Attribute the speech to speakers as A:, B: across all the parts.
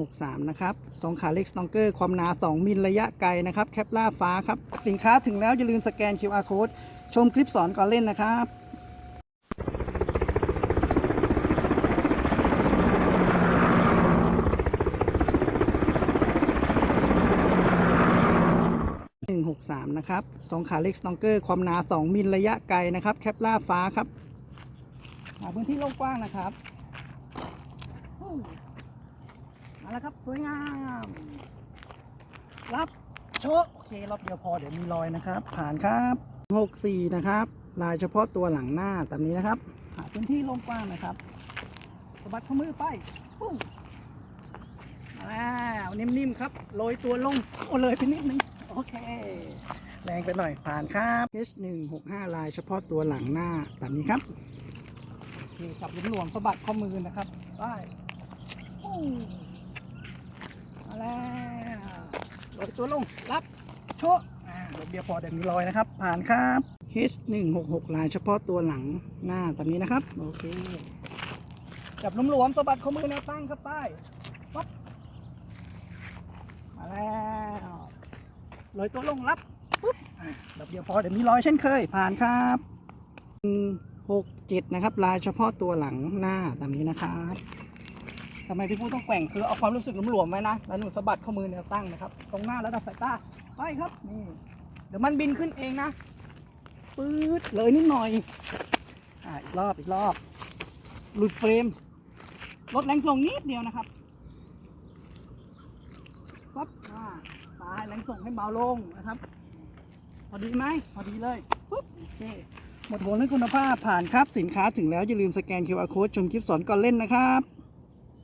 A: 63 นะครับสองขาเล็กสตองเกอร์ความหนา 2 มิลระยะไกลนะครับ แคปล่าฟ้าครับ สินค้าถึงแล้วอย่าลืมสแกน QR code ชมคลิปสอนก่อนเล่นนะครับ163 นะครับสองขาเล็กสตองเกอร์ความหนา 2 มิลระยะไกลนะครับ แคปล่าฟ้าครับหาพื้นที่โล่งกว้างนะครับ ฟู้มาแล้วครับ สวยงาม รับโชะโอเครอบเดียวพอเดี๋ยวมีรอยนะครับ ผ่านครับ64นะครับ ลายเฉพาะตัวหลังหน้าตามนี้นะครับ หาพื้นที่โล่งกว้างนะครับสะบัดข้อมือไปปุ้งมาแล้วนิ่มๆครับโรยตัวลงโอเลยไปนิดนึงโอเค แรงไปหน่อยผ่านครับ H165 ลายเฉพาะตัวหลังหน้าตามนี้ครับโอเคจับหลวมๆสะบัดข้อมือนะครับไปปุ้งมาแล้วโรย ตัวลง รับโชะอ่าเดียวพอเดี๋ยวมีรอยนะครับ ผ่านครับ H166 ลายเฉพาะตัวหลังหน้าตามนี้นะครับ โอเค จับหลวมๆสะบัดข้อมือแนวตั้งครับไปปั๊บมาแล้วโรยตัวลงรับปุ๊บแบบเดียวพอเดี๋ยวมีรอยเช่นเคย ผ่านครับหกเจ็ดนะครับ ลายเฉพาะตัวหลังหน้าตามนี้นะครับ ทำไมพี่พูดต้องแกว่งคือเอาความรู้สึกหลวมๆไว้นะ แล้วหนูสะบัดข้อมือแนวตั้งนะครับ ตรงหน้าระดับสายตา ไปครับ นี่ เดี๋ยวมันบินขึ้นเองนะ ปื๊ดเลยนิดหน่อย อ่าอีกรอบอีกรอบ หลุดเฟรม ลดแรงส่งนิดเดียวนะครับปั๊บอ่าตายแรงส่งให้เบาลงนะครับ พอดีไหม พอดีเลย ปุ๊บ โอเคหมดหัวเรื่องคุณภาพผ่านครับ สินค้าถึงแล้วอย่าลืมสแกน QR code ชมคลิปสอนก่อนเล่นนะครับ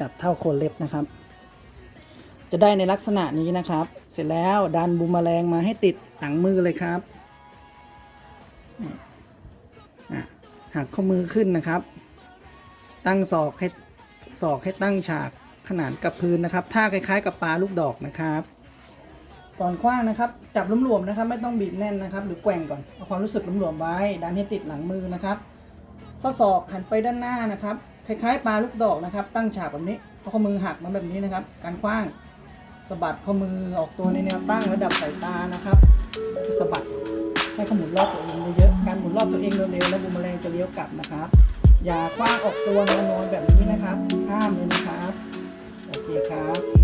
A: จับเท่าโคนเล็บนะครับ จะได้ในลักษณะนี้นะครับ เสร็จแล้วดันบูมแมลงมาให้ติดหลังมือเลยครับอะหักข้อมือขึ้นนะครับ ตั้งศอกให้ศอกให้ตั้งฉากขนานกับพื้นนะครับท่าคล้าย ๆ กับปลาลูกดอกนะครับก่อนคว้างนะครับ จับหลวมๆนะครับ ไม่ต้องบีบแน่นนะครับ หรือแกว่งก่อนเอาความรู้สึกหลวมๆไว้ดันให้ติดหลังมือนะครับ ข้อศอกหันไปด้านหน้านะครับ คล้ายๆปลาลูกดอกนะครับ ตั้งฉากแบบนี้เอาข้อมือหักมาแบบนี้นะครับ การคว้างสะบัดข้อมือออกตัวในแนวตั้งระดับสายตานะครับสะบัดให้ขมุนรอบตัวเองเยอะๆการหมุนรอบตัวเองเร็วๆแล้วบูมแมลงจะเลี้ยวกลับนะครับ อย่าคว้างออกตัวนอนๆแบบนี้นะครับ ห้ามเลยนะครับโอเคครับ